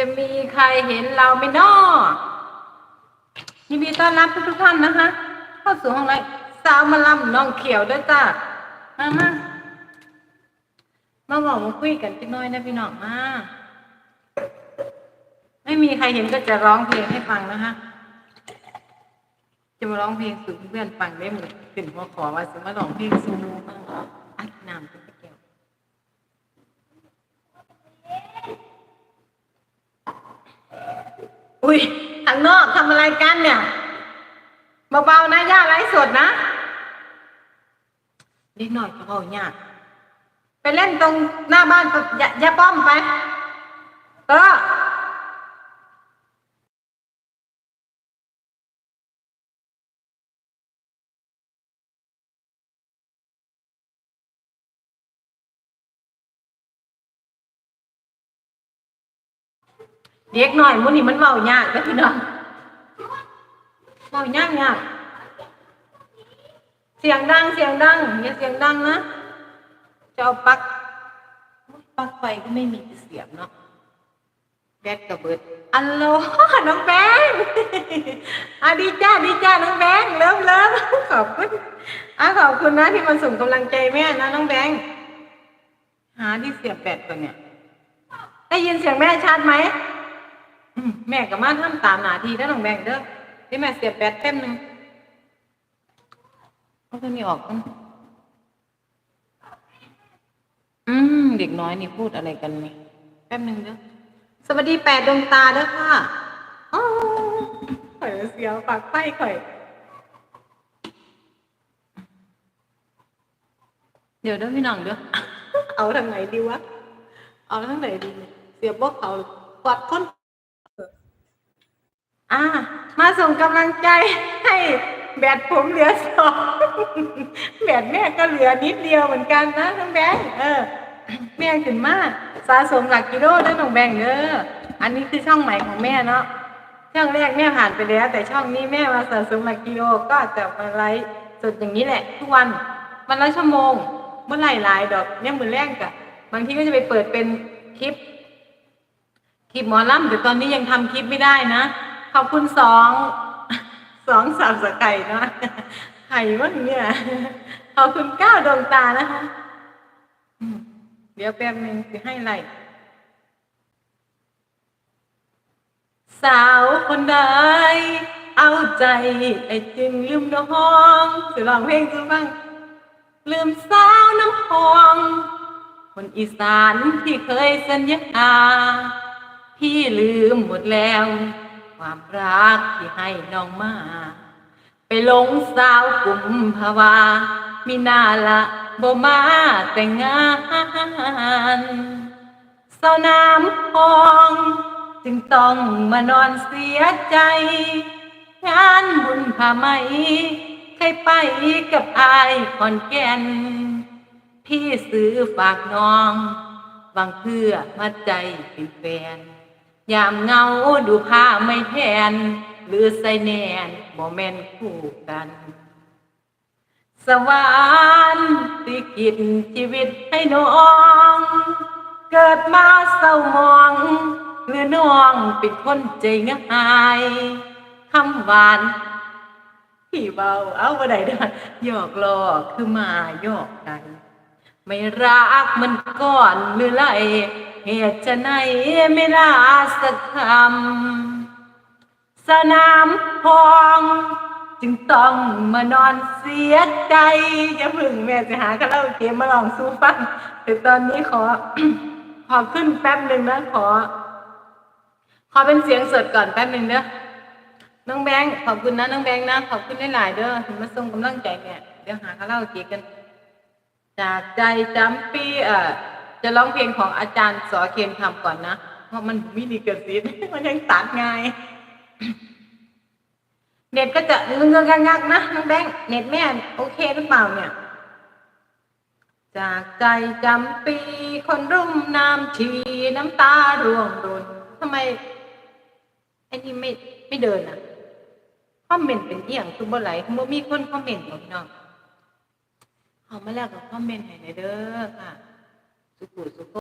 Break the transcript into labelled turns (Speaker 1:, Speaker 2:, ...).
Speaker 1: จะมีใครเห็นเราไหมนอยินดีต้อนรับทุกๆท่านนะคะ เข้าสู่ห้องไลฟ์สาวมาลำน้องเขียวด้วยจ้ามามามาบอกมาคุยกันจักหน้อยนะพี่น้องมาไม่มีใครเห็นก็จะร้องเพลงให้ฟังนะคะ จะมาร้องเพลงสู่เพื่อนฟังได้หมดขึ้นหัวขอว่าจะมาร้องเพลงสู่ฟังอัดน้ำเป็นแก้ว อุ้ยทางนอกทำอะไรกันเนี่ยเบาๆนะย่าไร้สดนะนิดหน่อยก็เบาย่ยไปเล่นตรงหน้าบ้านยย่าป้อมไปเออ เด็กหน่อยมันนี่มันเบายากนะพี่น้องเบายากยากเสียงดังเสียงดังอย่าเสียงดังนะจะเอาปักปักไฟก็ไม่มีเสียบเนาะแบตกระเบิดอัลโหลน้องแบงอะดีจ้าดีจ้าน้องแบงเริ่มเริ่มขอบคุณอะขอบคุณนะที่มาส่งกำลังใจแม่นะน้องแบงหาที่เสียบแบตก่อนเนี่ยได้ยินเสียงแม่ชัดไหม อืมแม่ก็มาทำตามหน้าที่ได้อน้องแบงค์เด้อที่แม่เสียบแบตเต็มหนึ่งเอาตัวนี้ออกกันอืมเด็กน้อยนี่พูดอะไรกันนี่แป๊บหนึ่งเด้อสวัสดีแปดดวงตาเด้อค่ะอ๋อข่อยเสียวปากไฟข่อย เดี๋ยวเด้อพี่น้องเด้อ เอาทางไหนดีวะ เอาทางไหนดีเนี่ยเสียบบอกเขากอดคน อ่า มาส่งกำลังใจให้แบตผมเหลือสองแบตแม่ก็เหลือนิดเดียวเหมือนกันนะน้องแบงค์เออ แม่ขึ้นมากสะสมหลักกิโลด้วยน้องแบงค์เด้ออันนี้คือช่องใหม่ของแม่เนาะช่องแรกแม่ผ่านไปแล้ว แต่ช่องนี้แม่มาสะสมหลักกิโลก็จะมาไลฟ์สดอย่างนี้แหละ ทุกวันวันละชั่วโมง เมื่อไหร่หลายดอกเนี่ยมือแรกกะบางทีก็จะไปเปิดเป็นคลิปคลิปหมอลำแต่ตอนนี้ยังทำคลิปไม่ได้นะ ขอบคุณสองสองสามสไก่นะไข่วะเนี่ยขอบคุณเก้าดวงตานะคะเดี๋ยวแป๊บนึงจะให้ไล่สาวคนใดเอาใจ ไอ้จึงลืมน้องสิลองเพลงดูบ้าง ลืมสาวน้ำพอง คนอีสานที่เคยสัญญาพี่ลืมหมดแล้ว ความรักที่ให้น้องมา ไปหลงสาวกลุ่มภาวามีนาละบ่มาแต่งงานสาวน้ำพอง จึงต้องมานอนเสียใจ งานบุญผ้าไหมใครไปกับอายขอนแก่น พี่ซื้อฝากน้องหวังเพื่อมาใจเป็นแฟน ยามเงาดูผ้าไม่แทนหรือใส่แนนบ่แม่นคู่กัน สวรรค์ที่กินชีวิตให้น้อง เกิดมาเศร้ามองหรือน้องเป็นคนใจง่ายคำหวานพี่เบาเอาบ่ได้เด้อหยอกล้อคือมาหยอกกัน ไม่รักมันก่อนหรือไร เหตุจะไหนไม่ลาสักคำสนามพอง จึงต้องมานอนเสียใจอย่าพึ่งแม่จะหาคาราโอเกะมาลองสู้ฟังแต่ตอนนี้ขอ ขอขึ้นแป๊บหนึ่งนะขอ ขอเป็นเสียงสดก่อนแป๊บหนึ่งเด้อน้องแบงค์ขอบคุณนะน้องแบงค์นะขอบคุณหลายๆเด้อที่มาส่งกำลังใจแม่เดี๋ยวหาคาราโอเกะกัน จากใจจำปีเอ่อ จะร้องเพลงของอาจารย์สอเคนทำก่อนนะ เพราะมันไมินิเกิดสิมันยังตัดง่ายเน็ตก็จะเงื้องักๆนะน้องแบงค์เน็ตแม่โอเคหรือเปล่าเนี่ย จากใจจำปี คนรุ่มน้ำชีน้ำตาร่วงรุนทำไมไอ้นี่ไม่ไม่เดินอะคอมเมนต์เป็นเอียงคือบ่ไหลคือบ่มีคนคอมเมนต์บอกน้องเอามาแล้วก็คอมเมนต์ให้หน่อยเด้อค่ะ สุขุสุข